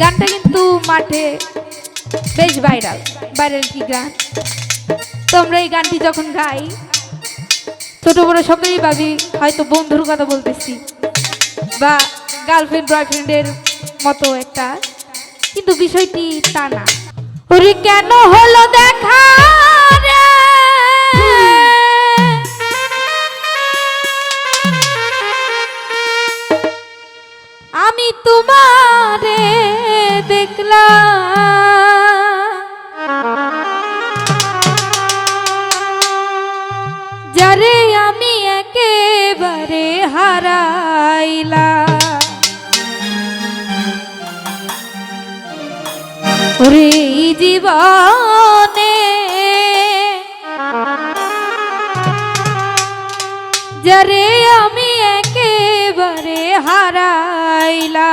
গানটা কিন্তু মাঠে বেশ ভাইরাল ভাইরাল কি গান? তোমরা এই গানটি যখন গাই, ছোট বড় সকলেই ভাবি, হয়তো বন্ধুর কথা বলতেছি বা গার্লফ্রেন্ড বয়ফ্রেন্ডের মতো একটা, কিন্তু বিষয়টি তা না। ওরে কেন হলো দেখা? একেবারে হারাইলা। এই জীবনে যারে আমি একেবারে হারাইলা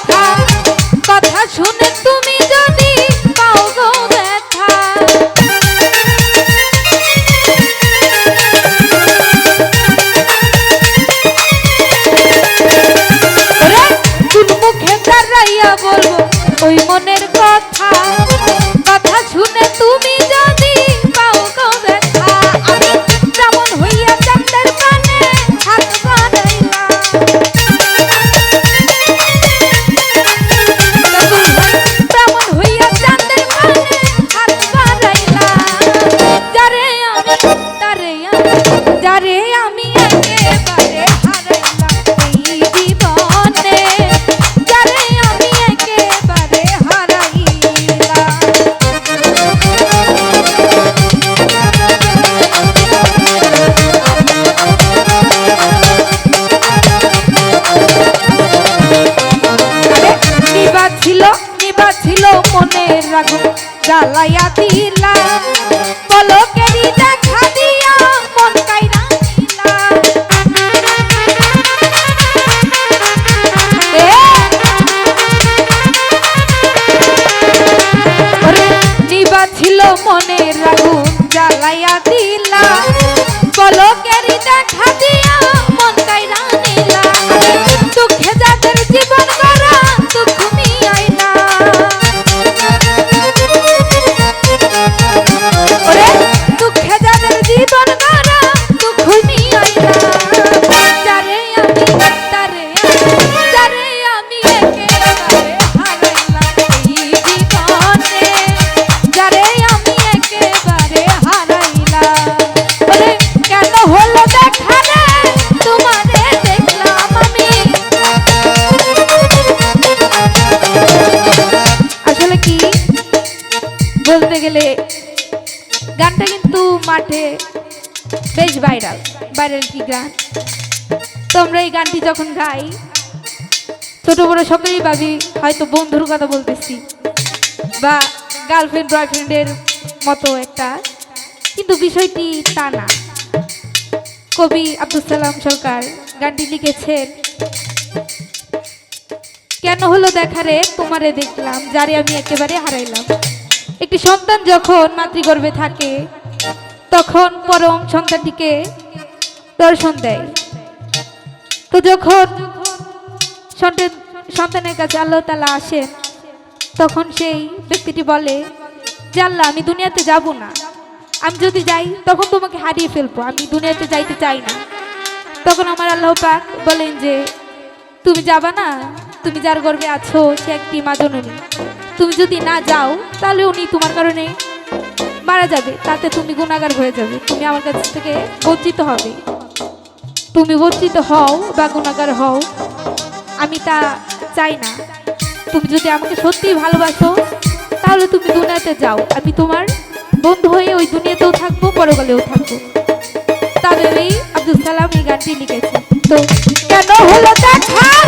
কথা কথা শুনে তুমি যদি পাও ব্যথা। মুখে কথা। কথা শুনে তুমি যদি পাও ব্যথা। নিবা ছিল নিবা ছিল মনের রাগুন জ্বালাইয়া দিলা পলকেরই দেখা দিয়া মন কাইরা দিলা এ! ওরে, নিবা ছিল মনের রাগুন জ্বালাইয়া দিলা পলকেরই দেখা দিয়া মন কাইরা বলতে গেলে গানটা কিন্তু মাঠে বেশ ভাইরাল। ভাইরাল কি গান? তোমরা এই গানটি যখন গাই, ছোট বড় সকলেই ভাবি, হয়তো বন্ধুর কথা বলতেছি বা গার্লফ্রেন্ড বয়ফ্রেন্ডের মতো একটা। কিন্তু বিষয়টি তা না। কবি আব্দুল সালাম সরকার গানটি লিখেছেন, কেন হলো দেখারে, তোমারে দেখলাম, যারে আমি একেবারে হারাইলাম। একটি সন্তান যখন মাতৃগর্ভে থাকে, তখন পরম সন্তানটিকে দর্শন দেয়। তো যখন সন্তান, সন্তানের কাছে আল্লাহ তালা আসেন, তখন সেই ব্যক্তিটি বলে, যে আল্লাহ, আমি দুনিয়াতে যাব না। আমি যদি যাই, তখন তোমাকে হারিয়ে ফেলব। আমি দুনিয়াতে যাইতে চাই না। তখন আমার আল্লাহ পাক বলেন যে, তুমি যাবা না? তুমি যার গর্বে আছো, সে একটি মা জননী। তুমি যদি না যাও, তাহলে উনি তোমার কারণে মারা যাবে। তাতে তুমি গুণাগার হয়ে যাবে। তুমি আমার কাছ থেকে বঞ্চিত হবে। তুমি বঞ্চিত হও বা গুণাগার হও, আমি তা চাই না। তুমি যদি আমাকে সত্যিই ভালোবাসো, তাহলে তুমি দুনিয়াতে যাও। আমি তোমার বন্ধু হয়ে ওই দুনিয়াতেও থাকব, পরকালেও থাকব। তবে এই আব্দুল সালাম এই গানটি লিখেছে তো কেন হলো দেখা?